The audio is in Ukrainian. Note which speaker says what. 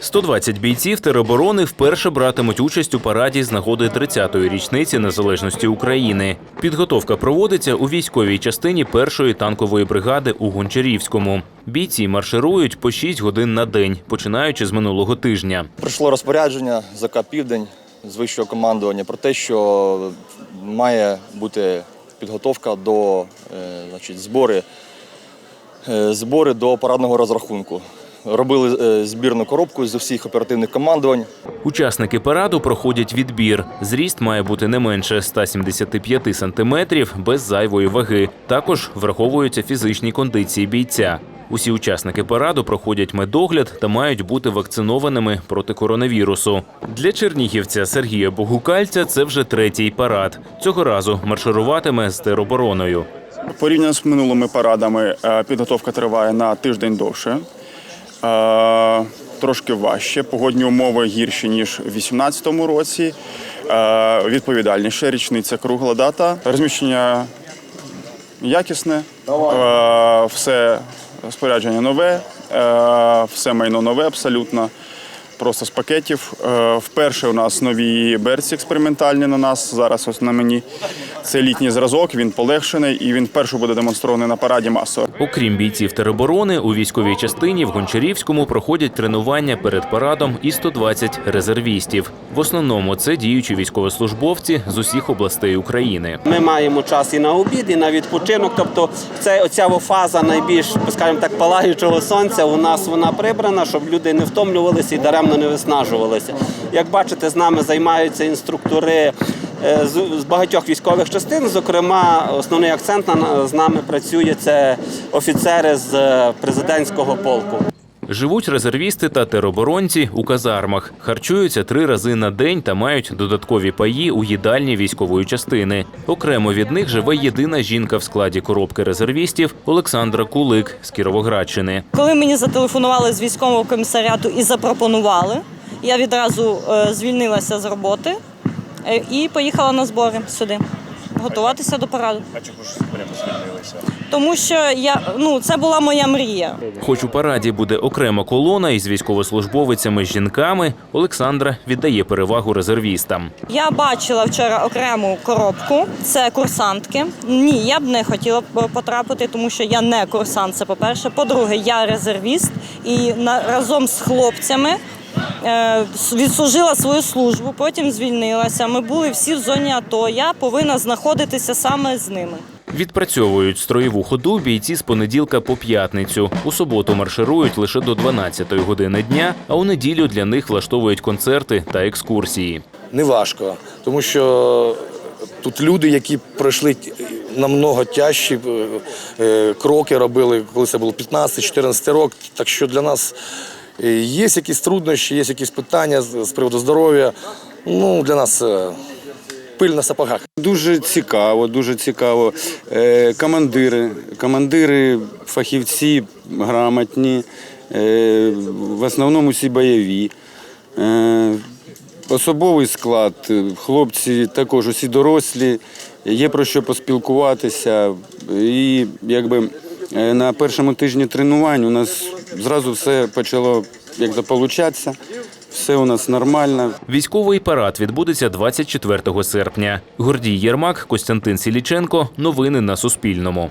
Speaker 1: 120 бійців тероборони вперше братимуть участь у параді з нагоди 30-ї річниці незалежності України. Підготовка проводиться у військовій частині першої танкової бригади у Гончарівському. Бійці марширують по 6 годин на день, починаючи з минулого тижня.
Speaker 2: Прийшло розпорядження ЗК Південь з вищого командування про те, що має бути підготовка до е, значить, збори, збори до парадного розрахунку. Робили е, збірну коробку з усіх оперативних командувань.
Speaker 1: Учасники параду проходять відбір. Зріст має бути не менше 175 сантиметрів без зайвої ваги. Також враховуються фізичні кондиції бійця. Усі учасники параду проходять медогляд та мають бути вакцинованими проти коронавірусу. Для чернігівця Сергія Богукальця це вже третій парад. Цього разу маршируватиме з теробороною.
Speaker 3: Порівняно з минулими парадами е, підготовка триває на тиждень довше. Е, Трошки важче. Погодні умови гірші, ніж у 2018 році. Е, Відповідальніше, річниця кругла дата. Розміщення якісне, все спорядження нове, все майно нове абсолютно. Просто з пакетів. Е, Вперше у нас нові берці експериментальні на нас. Зараз ось на мені. Це літній зразок, він полегшений і він вперше буде демонстрований на параді масово.
Speaker 1: Окрім бійців тероборони, у військовій частині в Гончарівському проходять тренування перед парадом і 120 резервістів. В основному це діючі військовослужбовці з усіх областей України.
Speaker 4: Ми маємо час і на обід, і на відпочинок. Тобто, це оця фаза найбільш, скажімо так, палагючого сонця. У нас вона прибрана, щоб люди не втомлювалися і даремно не виснажувалися. Як бачите, з нами займаються інструктори. е, З з багатьох військових частин, зокрема, основний акцент з нами працює це офіцери з е, президентського полку.
Speaker 1: Живуть резервісти та тероборонці у казармах, харчуються три рази на день та мають додаткові паї у їдальні військової частини. Окремо від них живе єдина жінка в складі коробки резервістів Олександра Кулик з Кіровоградщини.
Speaker 5: Коли мені зателефонували з військового комісаріату і запропонували, я відразу е, звільнилася з роботи е, і поїхала на збори сюди. Готуватися до параду. А чому ж прямо звільнилися? Тому що я ну це була моя мрія.
Speaker 1: Хоч у параді буде окрема колона із військовослужбовицями жінками, Олександра віддає перевагу резервістам.
Speaker 5: Я бачила вчора окрему коробку. Це курсантки. Ні, я б не хотіла потрапити, тому що я не курсант. Це по-перше. По-друге, я резервіст і на разом з хлопцями. Е, Відслужила свою службу, потім звільнилася. Ми були всі в зоні АТО. Я повинна знаходитися саме з ними.
Speaker 1: Відпрацьовують строєву ходу бійці з понеділка по п'ятницю. У суботу марширують лише до 12-ї години дня, а у неділю для них влаштовують концерти та екскурсії.
Speaker 6: не важко, тому що тут люди, які пройшли намного тяжчі е, е, кроки, робили, коли це було 15-14 років. Так що для нас є якісь труднощі, є якісь питання з приводу здоров'я. Ну, для нас е, пиль на сапогах.
Speaker 7: Дуже цікаво, дуже цікаво. Е, Командири, командири, фахівці грамотні, е, в основному всі бойові. Е, Особовий склад, е, хлопці також усі дорослі, є про що поспілкуватися. І якби е, на першому тижні тренувань у нас зразу все почало як заполучатися. получатися, все у нас нормально.
Speaker 1: Військовий парад відбудеться 24 серпня. Гордій Єрмак, Костянтин Сіліченко. Новини на Суспільному.